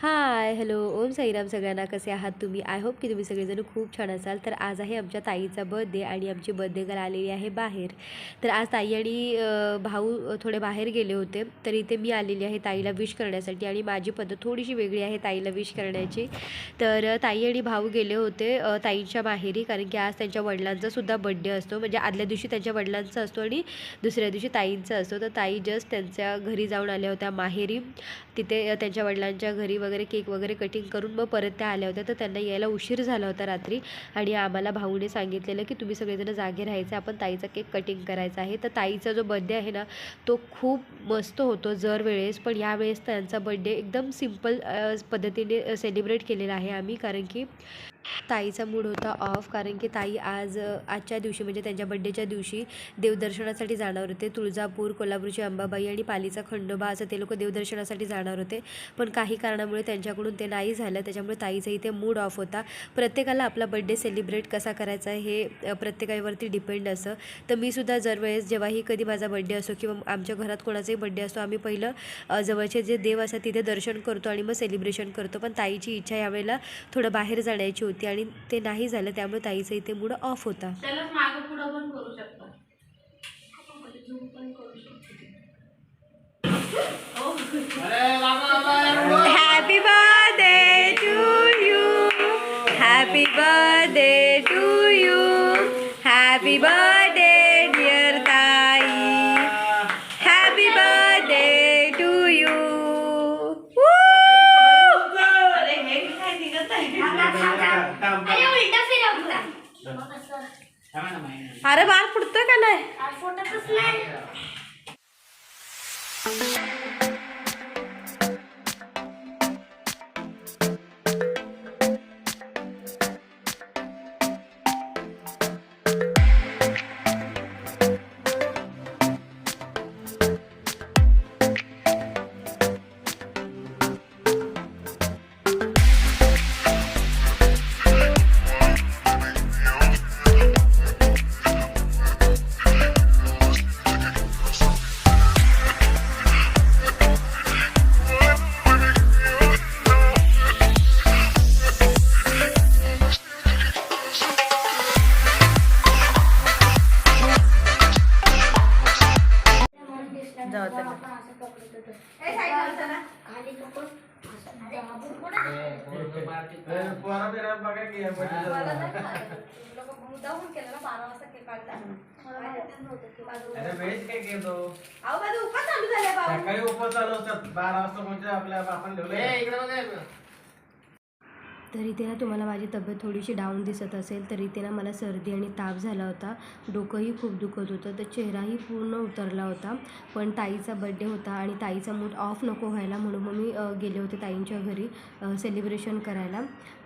Hi hello Om Sairam सगळ्यांना. कसे आहात तुम्ही? आय होप की तुम्ही सगळेजण खूप छान असाल. तर आज आहे आमच्या ताईचा बर्थडे आणि आमची बर्थडे गर्ल आलेली आहे बाहेर. तर आज ताई आणि भाऊ थोडे बाहेर गेले होते. तर इथे मी आलेली आहे ताईला विश करण्यासाठी आणि माझी पद्धत थोडीशी वेगळी आहे ताईला विश करण्याची. तर ताई आणि भाऊ गेले होते ताईंच्या माहेरी. कारण की आज त्यांच्या वडिलांचासुद्धा बड्डे असतो. म्हणजे आदल्या दिवशी त्यांच्या वडिलांचा असतो आणि दुसऱ्या दिवशी ताईंचा असतो. तर ताई जस्ट त्यांच्या घरी जाऊन आल्या होत्या माहेरी. तिथे त्यांच्या वडिलांच्या घरी वगैरे केक वगैरे कटिंग करून मग परत त्या आल्या होत्या. तर त्यांना यायला उशीर झाला होता रात्री. आणि आम्हाला भाऊने सांगितलेलं की तुम्ही सगळेजण जागे राहायचं आपण ताईचा केक कटिंग करायचा आहे. तर ताईचा जो बड्डे आहे ना तो खूप मस्त होतो जर वेळेस. पण यावेळेस त्यांचा बड्डे एकदम सिंपल पद्धतीने सेलिब्रेट केलेला आहे आम्ही. कारण की ताईचा मूड होता ऑफ कारण की ताई आज आजच्या दिवशी म्हणजे त्यांच्या बड्डेच्या दिवशी देवदर्शनासाठी जाणार होते. तुळजापूर कोल्हापूरची अंबाबाई आणि पालीचा खंडोबा असं ते लोक देवदर्शनासाठी जाणार होते. पण काही कारणामुळे त्यांच्याकडून ते नाही झालं. त्याच्यामुळे ताईचा इथे मूड ऑफ होता. प्रत्येकाला आपला बड्डे सेलिब्रेट कसा करायचा हे प्रत्येकावरती डिपेंड असं. तर मी सुद्धा जरवेळेस जेव्हाही कधी माझा बड्डे असो किंवा आमच्या घरात कोणाचाही बड्डे असतो आम्ही पहिलं जवळचे जे देव असतात तिथे दर्शन करतो आणि मग सेलिब्रेशन करतो. पण ताईची इच्छा यावेळेला थोडं बाहेर जाण्याची होती. आणि ते नाही झालं त्यामुळे ताईचा इथे मूड ऑफ होता. त्यालाच मागं पुढं पण करू शकता. Happy birthday to you happy birthday to you happy birthday dear ताई हॅपी बर्थडे टू यू अरे हे काय निघत आहे? अरे उलटा फिरवला अरे बाळ फुटतोय का नाही? फोटोच नाही. असतात. बारा वाजता म्हणजे आपल्या आपण ठेवले तर इथे ना तुम्हाला माझी तब्येत थोडीशी डाऊन दिसत असेल तर इथे ना मला सर्दी आणि ताप झाला होता. डोकंही खूप दुखत होतं तर चेहराही पूर्ण उतरला होता. पण ताईचा बड्डे होता आणि ताईचा मूड ऑफ नको व्हायला म्हणून मग मी गेले होते ताईंच्या घरी सेलिब्रेशन करायला.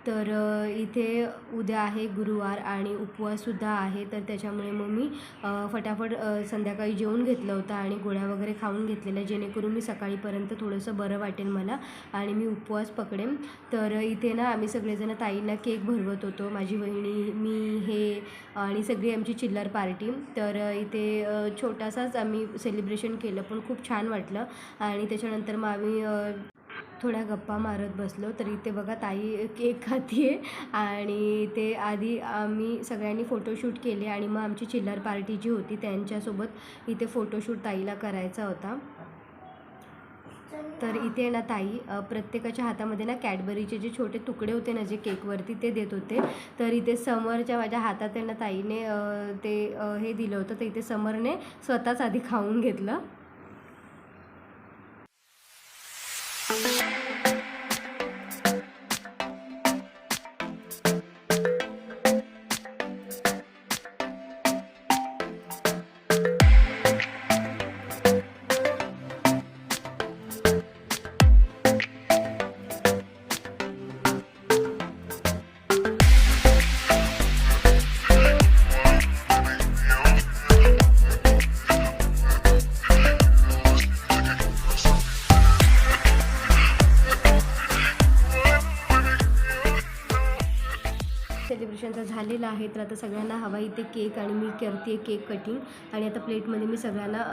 तर इथे उद्या आहे गुरुवार आणि उपवाससुद्धा आहे तर त्याच्यामुळे मग मी फटाफट संध्याकाळी जेवून घेतलं होतं आणि गोळ्या वगैरे खाऊन घेतलेल्या जेणेकरून मी सकाळीपर्यंत थोडंसं बरं वाटेल मला आणि मी उपवास पकडेन. तर इथे ना आम्ही सगळेजण ताईंना केक भरवत होतो. माझी वहिनी मी हे आणि सगळी आमची चिल्लर पार्टी. तर इथे छोटासाच आम्ही सेलिब्रेशन केलं पण खूप छान वाटलं. आणि त्याच्यानंतर मग आम्ही थोड्या गप्पा मारत बसलो. तर इथे बघा ताई केक खाते आणि ते आधी आम्ही सगळ्यांनी फोटोशूट केले आणि मग आमची चिल्लर पार्टी जी होती त्यांच्यासोबत इथे फोटोशूट ताईला करायचा होता. तर इथे ना ताई प्रत्येकाच्या हातामध्ये ना कॅडबरीचे जे छोटे तुकडे होते ना जे केकवरती ते देत होते. तर इथे समरच्या माझ्या हातात आहे ना ताईने ते हे दिलं होतं. तर इथे समरने स्वतःच आधी खाऊन घेतलं. डेकोरेशनचा झालेला आहे. तर आता सगळ्यांना हवा इथे केक आणि मी करते केक कटिंग आणि आता प्लेटमध्ये मी सगळ्यांना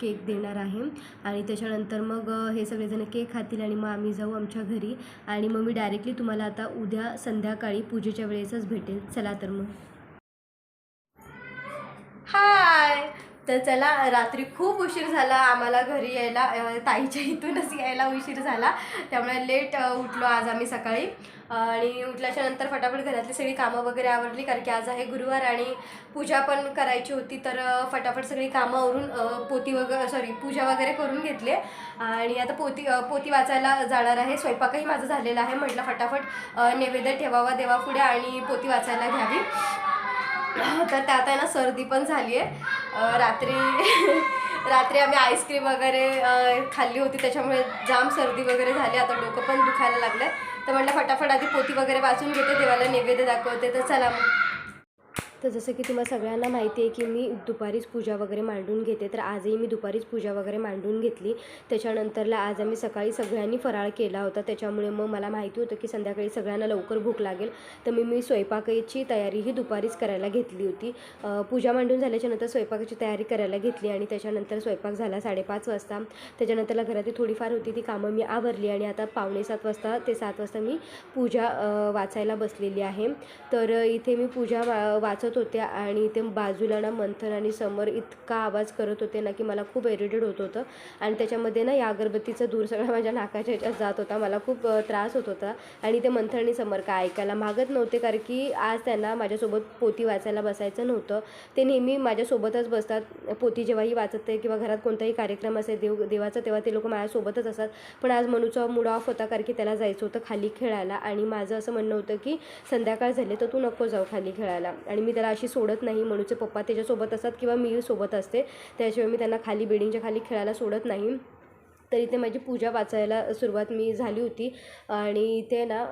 केक देणार आहे. आणि त्याच्यानंतर मग हे सगळेजण केक खातील आणि मग आम्ही जाऊ आमच्या घरी. आणि मग मी डायरेक्टली तुम्हाला आता उद्या संध्याकाळी पूजेच्या वेळेसच भेटेल. चला तर मग. हाय तर चला रात्री खूप उशीर झाला आम्हाला घरी यायला ताईच्या इथूनच यायला उशीर झाला. त्यामुळे लेट उठलो आज आम्ही सकाळी. आणि उठल्याच्या नंतर फटाफट घरातली सगळी कामं वगैरे आवरली कारण की आज आहे गुरुवार आणि पूजा पण करायची होती तर फटाफट सगळी कामं आवरून पोती वगैरे सॉरी पूजा वगैरे करून घेतले. आणि आता पोती पोती वाचायला जाणार आहे स्वयंपाकही माझा झालेला आहे म्हटलं फटाफट नैवेद्य ठेवावा देवापुढे आणि पोती वाचायला घ्यावी. तर त्यात आहे ना सर्दी पण झाली आहे. रात्री रात्री आम्ही आईस्क्रीम वगैरे खाल्ली होती त्याच्यामुळे जाम सर्दी वगैरे झाली. आता डोकं पण दुखायला लागलं तर म्हटलं फटाफट आधी पोती वगैरे वाचून घेते देवाला नैवेद्य दाखवते. तर चला मग. तर जसं की तुम्हाला सगळ्यांना माहिती आहे की मी दुपारीच पूजा वगैरे मांडून घेते तर आजही मी दुपारीच पूजा वगैरे मांडून घेतली. त्याच्यानंतरला आज आम्ही सकाळी सगळ्यांनी फराळ केला होता त्याच्यामुळे मग मला माहिती होतं की संध्याकाळी सगळ्यांना लवकर भूक लागेल. तर मी मी स्वयंपाकाची तयारीही दुपारीच करायला घेतली होती. पूजा मांडून झाल्याच्यानंतर स्वयंपाकाची तयारी करायला घेतली आणि त्याच्यानंतर स्वयंपाक झाला साडेपाच वाजता. त्याच्यानंतरला घरातली थोडीफार होती ती कामं मी आवरली आणि आता पावणे सात वाजता ते सात वाजता मी पूजा वाचायला बसलेली आहे. तर इथे मी पूजा वा वाचत होत्या आणि ते बाजूला ना मंथन आणि समोर इतका आवाज करत होते ना की मला खूप इरिटेड होत होतं. आणि त्याच्यामध्ये ना या अगरबत्तीचा दूर सगळा माझ्या नाकाच्या ह्याच्यात जात होता. मला खूप त्रास होत होता. आणि ते मंथन आणि समोर काय ऐकायला मागत नव्हते कारण की आज त्यांना माझ्यासोबत पोती वाचायला बसायचं नव्हतं. ते नेहमी माझ्यासोबतच बसतात. पोती जेव्हाही वाचते किंवा घरात कोणताही कार्यक्रम असेल देव देवाचा तेव्हा ते लोक माझ्यासोबतच असतात. पण आज मनूचा मूड ऑफ होता कारण की त्याला जायचं होतं खाली खेळायला. आणि माझं असं म्हणणं होतं की संध्याकाळ झाली तर तू नको जाऊ खाली खेळायला. आणि मी त्याला अशी सोडत नाही. मनूचे पप्पा त्याच्यासोबत असतात किंवा मी सोबत असते. त्याशिवाय मी त्यांना खाली बिल्डिंगच्या खाली खेळायला सोडत नाही. तर इथे माझी पूजा वाचायला सुरुवात मी झाली होती. आणि इथे ना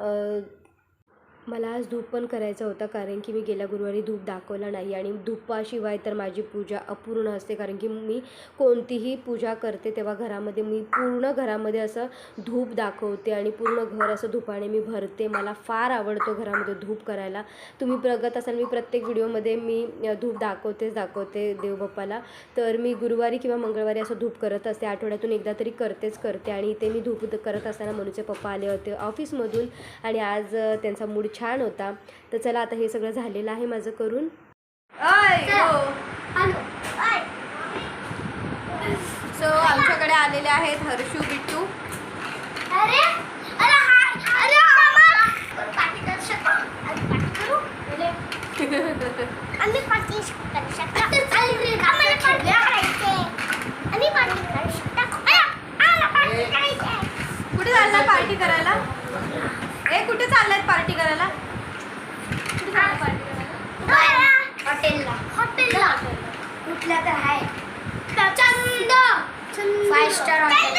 मला आज धूप पण करायचा होता कारण की मी गेल्या गुरुवारी धूप दाखवला नाही आणि धुपाशिवाय तर माझी पूजा अपूर्ण असते कारण की मी कोणतीही पूजा करते तेव्हा घरामध्ये मी पूर्ण घरामध्ये असं धूप दाखवते आणि पूर्ण घर असं धुपाने मी भरते. मला फार आवडतो घरामध्ये धूप करायला. तुम्ही प्रगत असाल मी प्रत्येक व्हिडिओमध्ये मी धूप दाखवतेच दाखवते देवबाप्पाला. तर मी गुरुवारी किंवा मंगळवारी असं धूप करत असते आठवड्यातून एकदा तरी करतेच करते आणि इथे मी धूप करत असताना मनूचे पप्पा आले होते ऑफिसमधून आणि आज त्यांचा मूड छान होता. तर चला आता हे सगळं झालेलं आहे माझं करून. हॅलो. आय सो आमच्याकडे आलेले आहेत हर्षू बिट्टू अरे अरे हाय अरे मामा पार्टी करू शकतो आम्ही पार्टी करू आम्ही पार्टी करू शकतो आम्हाला पार्टी करायचे आम्ही पार्टी करू शकतो आम्हाला पार्टी करायचे कुठे चाललाय पार्टी करायला ए कुठे चाललाय पार्टी करायला हॉटेलला हॉटेलला कुठल्या तर आहे. चंद फाईव्ह स्टार हॉटेल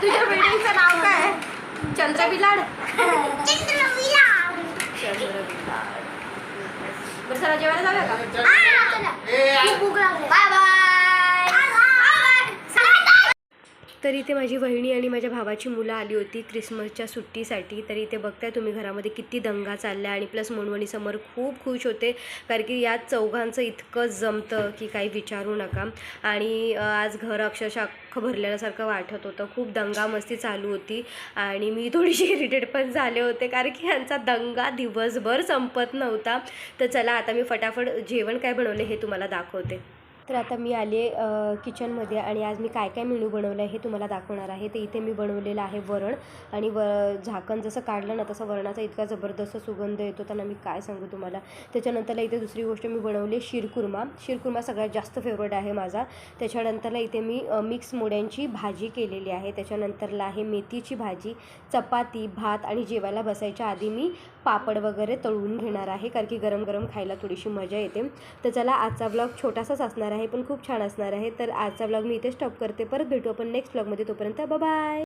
तुझ्या बिल्डिंगचं नाव काय? चंद्र बिलाड चंद्र विलास बरं चला जेवायला जाऊया का? Bye bye. तर इथे माझी बहिणी आणि माझ्या भावाची मुलं आली होती क्रिसमसच्या सुट्टीसाठी. तर इथे बघताय तुम्ही घरामध्ये किती दंगा चालला आणि प्लस मनवणी समोर खूप खुश होते. कारण की यात चौघांचं इतकं जमतं की काही विचारू नका. आणि आज घर अक्षरशः अख्खं भरलेल्यासारखं वाटत होतं. खूप दंगामस्ती चालू होती. आणि मी थोडीशी इरिटेड पण झाले होते. कारण की यांचा दंगा दिवसभर संपत नव्हता. तर चला आता मी फटाफट जेवण काय बनवले हे तुम्हाला दाखवते. तर आता मी आले किचनमध्ये आणि आज मी काय काय मेनू बनवलं आहे हे तुम्हाला दाखवणार आहे. तर इथे मी बनवलेलं आहे वरण आणि व झाकण जसं काढलं ना तसं वरणाचा इतका जबरदस्त सुगंध येतो. त्यांना मी काय सांगू तुम्हाला? त्याच्यानंतरला इथे दुसरी गोष्ट मी बनवली शिरकुर्मा. शिरकुर्मा सगळ्यात जास्त फेवरेट आहे माझा. त्याच्यानंतरला इथे मी मिक्स मोड्यांची भाजी केलेली आहे. त्याच्यानंतरला आहे मेथीची भाजी चपाती भात आणि जेवायला बसायच्या आधी मी पापड वगैरे तळून घेणार आहे कारण की गरम गरम खायला थोडीशी मजा येते. तर चला आजचा ब्लॉग छोटासाच असणार आहे पण खूप छान असणार आहे. तर आजचा ब्लॉग मी इथे स्टॉप करते. परत भेटू आपण नेक्स्ट ब्लॉगमध्ये तोपर्यंत बाय